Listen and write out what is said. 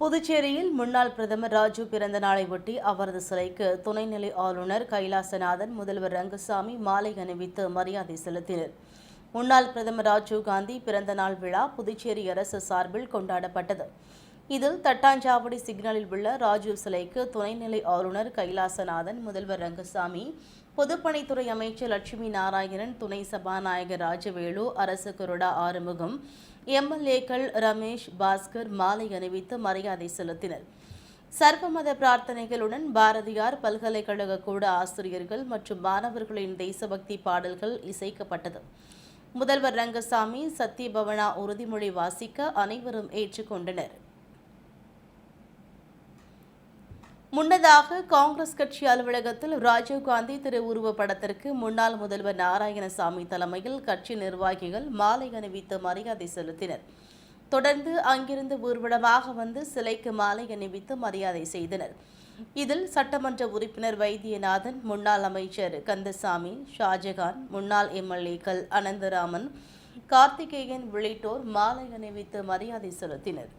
புதுச்சேரியில் முன்னாள் பிரதமர் ராஜு பிறந்த நாளை ஒட்டி அவரது சிலைக்கு துணைநிலை ஆளுநர் கைலாசநாதன் முதல்வர் ரங்கசாமி மாலை அணிவித்து மரியாதை செலுத்தினர். முன்னாள் பிரதமர் ராஜீவ் காந்தி பிறந்த நாள் விழா புதுச்சேரி அரசு சார்பில் கொண்டாடப்பட்டது. இதில் தட்டாஞ்சாவடி சிக்னலில் உள்ள ராஜீவ் சிலைக்கு துணைநிலை ஆளுநர் கைலாசநாதன் முதல்வர் ரங்கசாமி பொதுப்பணித்துறை அமைச்சர் லட்சுமி நாராயணன் துணை சபாநாயகர் ராஜவேலு அரசு கொறடா ஆறுமுகம் எம்எல்ஏக்கள் ரமேஷ் பாஸ்கர் மாலை அணிவித்து மரியாதை செலுத்தினர். சர்வமத பிரார்த்தனைகளுடன் பாரதியார் பல்கலைக்கழக கூட ஆசிரியர்கள் மற்றும் மாணவர்களின் தேசபக்தி பாடல்கள் இசைக்கப்பட்டது. முதல்வர் ரங்கசாமி சத்யபவனா உறுதிமொழி வாசிக்க அனைவரும் ஏற்றுக்கொண்டனர். முன்னதாக காங்கிரஸ் கட்சி அலுவலகத்தில் ராஜீவ்காந்தி திரு உருவப்படத்திற்கு முன்னாள் முதல்வர் நாராயணசாமி தலைமையில் கட்சி நிர்வாகிகள் மாலை அணிவித்து மரியாதை செலுத்தினர். தொடர்ந்து அங்கிருந்து ஊர்வலமாக வந்து சிலைக்கு மாலை அணிவித்து மரியாதை செய்தனர். இதில் சட்டமன்ற உறுப்பினர் வைத்தியநாதன் முன்னாள் அமைச்சர் கந்தசாமி ஷாஜகான் முன்னாள் எம்எல்ஏக்கள் அனந்தராமன் கார்த்திகேயன் உள்ளிட்டோர் மாலை அணிவித்து மரியாதை செலுத்தினர்.